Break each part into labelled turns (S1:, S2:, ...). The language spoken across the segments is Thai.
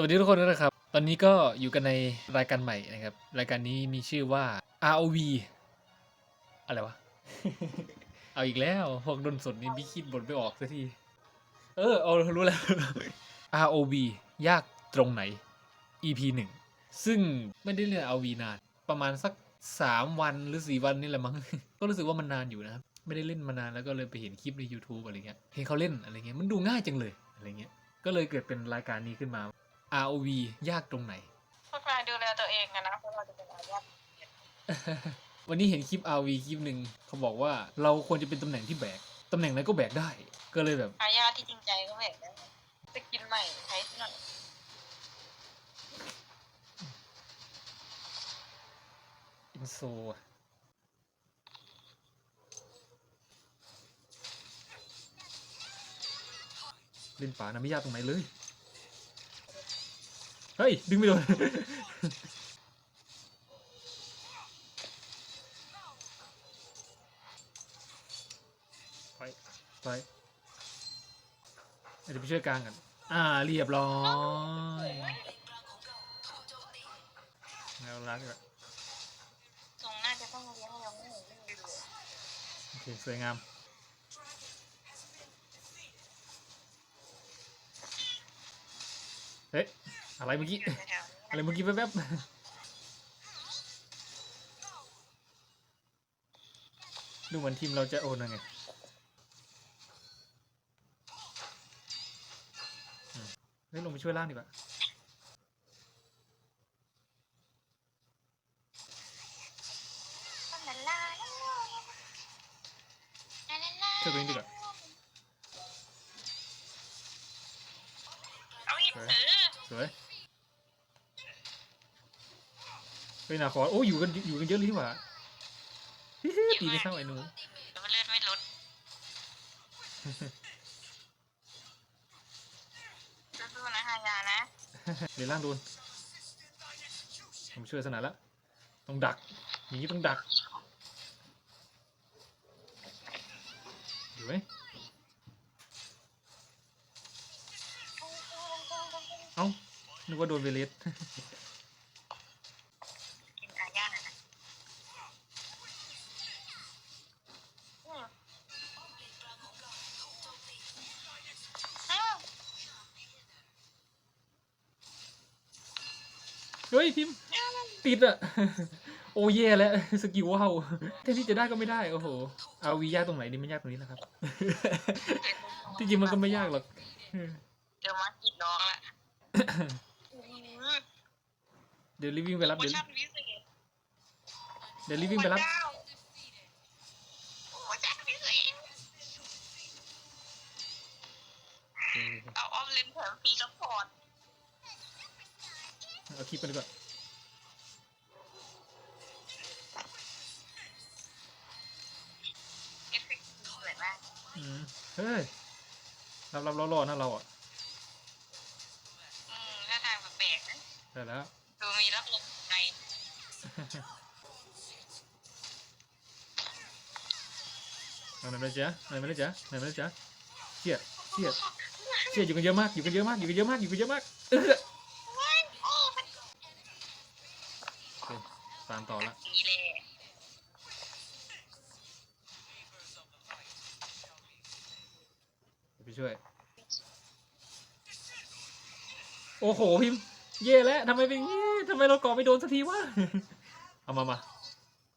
S1: สวัสดีทุกคนด้วยนะครับ ตอนนี้ก็อยู่กันในรายการใหม่นะครับ รายการนี้มีชื่อว่า ROV อะไรวะ เอาอีกแล้วพวกดนสดนี่พี่คิดบทไม่ออกสักที เออเอารู้แล้ว ROV ยากตรงไหน EP หนึ่ง ซึ่งไม่ได้เล่น ROV นาน ประมาณสัก 3 วันหรือ 4 วันนี่แหละมั้ง ก็รู้สึกว่ามันนานอยู่นะครับ ไม่ได้เล่นมานานแล้วก็เลยไปเห็นคลิปใน YouTube อะไรเงี้ย เห็นเขาเล่นอะไรเงี้ย มันดูง่ายจังเลยอะไรเงี้ย ก็เลยเกิดเป็นรายการนี้ขึ้นมา ROV ยากตรงไหน
S2: พวกนายดูแลตัวเองกันนะเพราะเราจะเป็นอาญา
S1: วันนี้เห็นคลิป RV คลิปหนึ่งเขาบอกว่าเราควรจะเป็นตำแหน่งที่แบก ตำแหน่งไหนก็แบกได้ ก็เลยแบบ
S2: อาญาที่จริงใจก็แบบนั้นจะกินใหม่ใช้หน่อย
S1: อินโซอะเล่นป่านะไม่ยากตรงไหนเลย เฮ้ย ดึงไม่โดนไปไปเดี๋ยวไปช่วยกลางกัน อ่า เรียบร้อยแล้วรักอะ
S2: ทรงน่าจะต้องเลี้ยงเราไม่เห็นเรื่องดีเลย
S1: โอเค สวยงามเฮ้ย อะไรเมื่อกี้
S2: อยู่แถวๆนี้
S1: อะไรเมื่อกี้แวบๆดูเหมือนทีมเราจะโอนยังไงอืมเฮ้ยลงไปช่วยล่างดีกว่า
S2: ลาลาลาลาลา
S1: ช่วยตัวเองดีกว่า
S2: เอาอีกเออ
S1: สวย เฮ้ยนาคอโอ้อยู่กันอยู่กันเยอะเลยนี่หว่าฮิฮิตีไม่เข้าไอ้หนู
S2: แต่ว่าเลือดไม่ลดสู้ๆนะฮายานะ
S1: เดี๋ยวล่างโดนผมช่วยสนานแล้วต้องดักอย่างนี้ต้องดักอยู่ไหมเอ้านึกว่าโดนเวเลส เฮ้ยพิมพ์ติดอะโอ้แย่แล้วสกิลว้าวแทนที่จะได้ก็ไม่ได้โอ้โหเอาวียากตรงไหนนี่ไม่ยากตรงนี้นะครับที่จริงมันก็ไม่ยากหรอก
S2: เดี๋ยวมากินน้องละ
S1: เดี๋ยวรีบวิ่งไปรับ
S2: โปร
S1: เดี๋ยว
S2: ชั่นพิเศษ
S1: เดี๋ยวรีบวิ่งไปรับ
S2: โปรชั่นพิเศษเอาออมเลนแถมฟรีซัพพอร์ต
S1: เอาคลิปไปดีกว่า
S2: เอฟเฟกต์สวยมาก
S1: อืมเฮ้ยรับรับรอรอนะเราอะ
S2: อืมถ้าทางแปลกๆนะ
S1: ได้แล้ว
S2: ดูมีรับลมใน
S1: เอาไหนมาเลยจ๊ะไหนมาเลยจ๊ะไหนมาเลยจ๊ะเชี่ยเชี่ยเชี่ยอยู่กันเยอะมากอยู่กันเยอะมากอยู่กันเยอะมากอยู่กันเยอะมากเออ ตามต่อละ
S2: ดีเลย
S1: เดี๋ยวไปช่วย โอ้โหพิมพ์เย่แล้วทำไมเป็นอย่างงี้ทำไมเราเกาะไม่โดนสักทีวะ เอามามา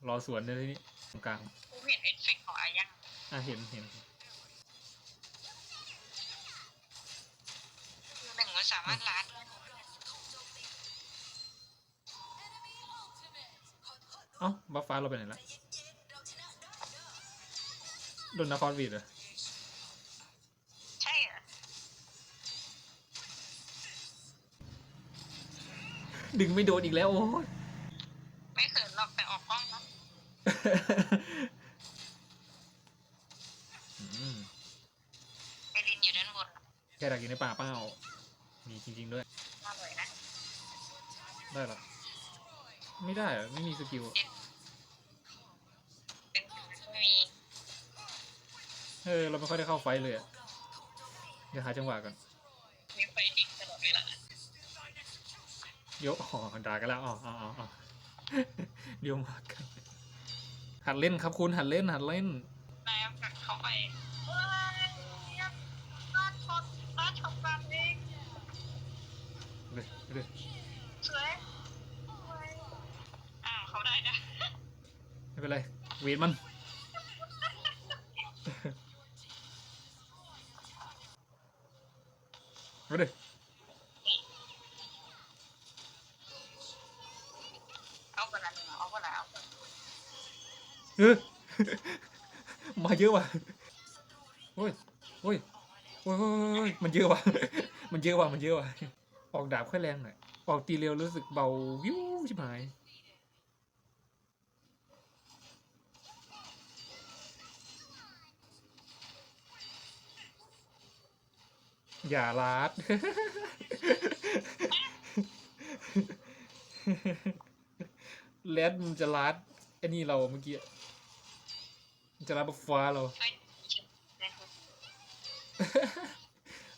S1: รอสวนในที่นี้ตรงกลาง
S2: กูเห็นเอฟเฟกต์ของอายัง
S1: อะเห็นเห็น
S2: หนึ่งมันสามารถล้านได้
S1: เอ้าบัฟฟ้าเราไปไหนละโดนนาคอนวีดเหรอ
S2: ใช่เหรอ
S1: ดึงไม่โดนอีกแล้วโอ้ย
S2: ไม่เขินหรอกแต่ออกกล้องนะ
S1: อืม
S2: ไอรินอยู่ด้านบน
S1: แค่ดักอยู่ในป่าเป้ามีจริง ๆ ด้วย
S2: น่าเลยนะ
S1: ได้เหรอ ไม่ได้เหรอไม่มีสกิล
S2: เป็นไม่มี
S1: เออเราไม่ค่อยได้เข้าไฟท์เลยอะเดี๋ยวหาจังหวะก่อน
S2: มีไฟเด็กตลอดเวลา
S1: เดี๋ยวอ๋อด่ากันแล้วอ๋ออ๋ออ๋อเดี๋ยวมากันหัดเล่นครับคุณหัดเล่นหัดเล่น
S2: นายเอาเขาไปเฮ้ยเนี่ยน่าชนน่าชนแบบนี้
S1: เลยเลย
S2: สวยอ้าวเขาได้นะ
S1: ไม่ เป็นไรเวทมัน มาเลย
S2: เอาไปละหนึ่งเอาไปละเอาไปละ
S1: เออมาเยอะว่ะโอ้ยโอ้ยโอ้ยโอ้ยโอ้ยมันเยอะว่ะ มันเยอะว่ะ มันเยอะว่ะ ออกดาบค่อยแรงหน่อย ออกตีเร็วรู้สึกเบาวิวชิบหาย อย่าลาด แรดมันจะลาดไอ้นี่เราเมื่อกี้มันจะลาดบัฟฟ้าเรา
S2: เฮ้ยเดี๋ยว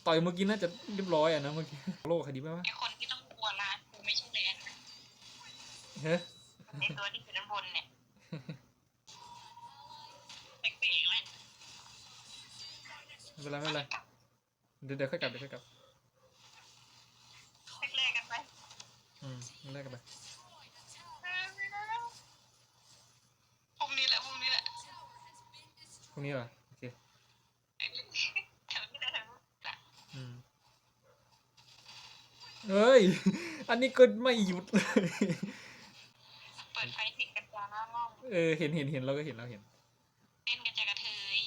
S1: ต่อยเมื่อกี้น่าจะเรียบร้อยอะนะเมื่อกี้ โลกใครดีไหมวะ
S2: ไอคนที่ต้องกลัวร้านกูไม่ใช่แลนนะ
S1: เฮ้ย
S2: ไอตัวที่อยู่ด้านบนเนี่ยแปลกๆเลย
S1: ไม่เป็นไรไม่เป็นไร เดี๋ยวเดี๋ยวค่อยกลับเดี๋ยวค่อยกลับ
S2: แรกๆกันไป
S1: อืมแรกกันไป
S2: เออไม่ได้แล้วพรุ่งนี้แหละพรุ่งนี้แหละ
S1: พรุ่งนี้เหรอโอเค
S2: แถวนี้แหละแถวนี้แหละ
S1: อืมเฮ้ย อันนี้ก็ไม่หยุดเลย
S2: เปิดไฟถึงกันจ้าหน้ามอง
S1: เออเห็นเห็นเห็นเราก็เห็นเราเห็น
S2: เต้นกันจะกระเทย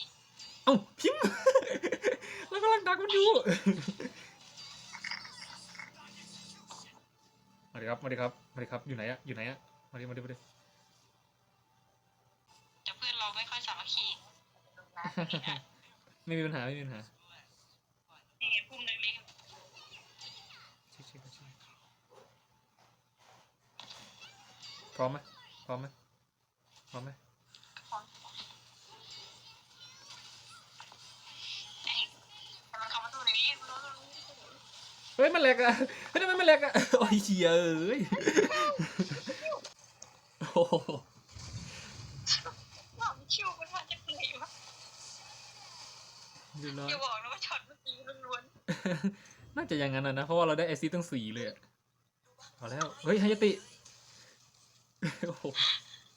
S1: เอ้าพิมพ์เรา กำลังดักมันอยู่ มาดิครับ มาดิครับ มาดิครับ อยู่ไหนอะอยู่ไหนอะมาดิ มาดิ มาดิ
S2: แต่เพื่อนเราไม่ค่อยสามัคคี
S1: ไม่มีปัญหา ไม่มีปัญหา
S2: นี่ไงพุ่มเล็ก
S1: เช็คเช็คเช็คพร้อมไหมพร้อมไหมพร้อมไหม
S2: เฮ้
S1: ยมันแหลกอะเฮ้ยทำไมมันแหลกอะโอ้ยเชียเอ้ยโอ้โห
S2: ว่ามันชิวมันมาจากไหนวะ
S1: เรียบร้อย
S2: อย่าบอกนะว่าช็อตเมื่อกี้ล้วน
S1: น่าจะอย่างนั้นนะนะเพราะว่าเราได้แอซซิดตั้งสี่เลยอะเอาแล้วเฮ้ยไฮยาติโอ้โห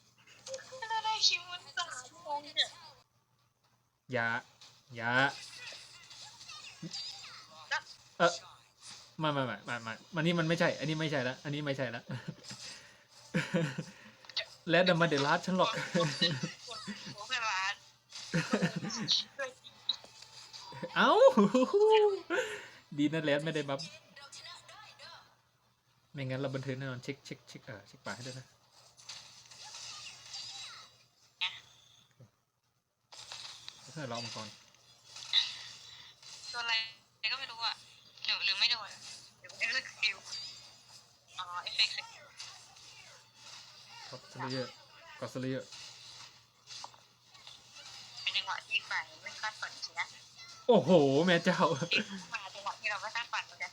S2: ๆถ้าได้คิวมันสามโมงเนี่ย
S1: อย่าอย่าเออ ไมาไม่ไม่ไม่ไม่มันนี่มันไม่ใช่ อันนี้ไม่ใช่ละอันนี้ไม่ใช่ละและดัมมาเดลัสฉันหรอก
S2: เอนร้าน
S1: เอ้าดีนะแลดไม่ได้บัฟไม่งั้นเราบันเทิงแน่นอนเช็คเช็คเช็คเออเช็คป่าให้ด้วยนะเพื่อรอมังกร
S2: โดนอะไรก็ไม่รู้อะ หรือหรือไม่โดนหรือไม่รู้สกิลอ๋อเอฟเฟกต์สกิล
S1: กดสเลเยอร์กดสเลเยอร์
S2: เป็นจังหวะที่อีกฝ่ายไม่คาดฝันสินะ
S1: โอ้โห แม่เจ้า
S2: มาจังหวะที่เราไม่คาดฝันเหมือนกัน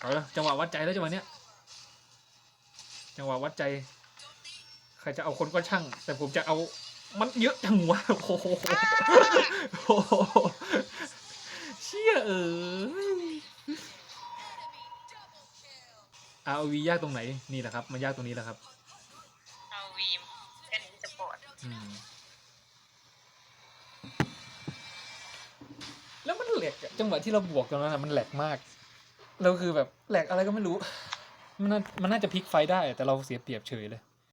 S1: เอาละจังหวะวัดใจแล้วจังหวะเนี้ยจังหวะวัดใจ ใครจะเอาคนก็ช่าง แต่ผมจะเอามันเยอะจังวะโอ้โหโอ้โหเชี่ ยเอ้ย ROV ยากตรงไหนนี่แหละครับมันยากตรงนี้แหละครับ
S2: เอาวีมแค่นี้จะปวด
S1: อืมแล้วมันแหลกอะจังหวะที่เราบวกกันนั้นอะมันแหลกมากแล้วคือแบบแหลกอะไรก็ไม่รู้ มันน่ามันน่าจะพลิกไฟได้ แต่เราเสียเปรียบเฉยเลย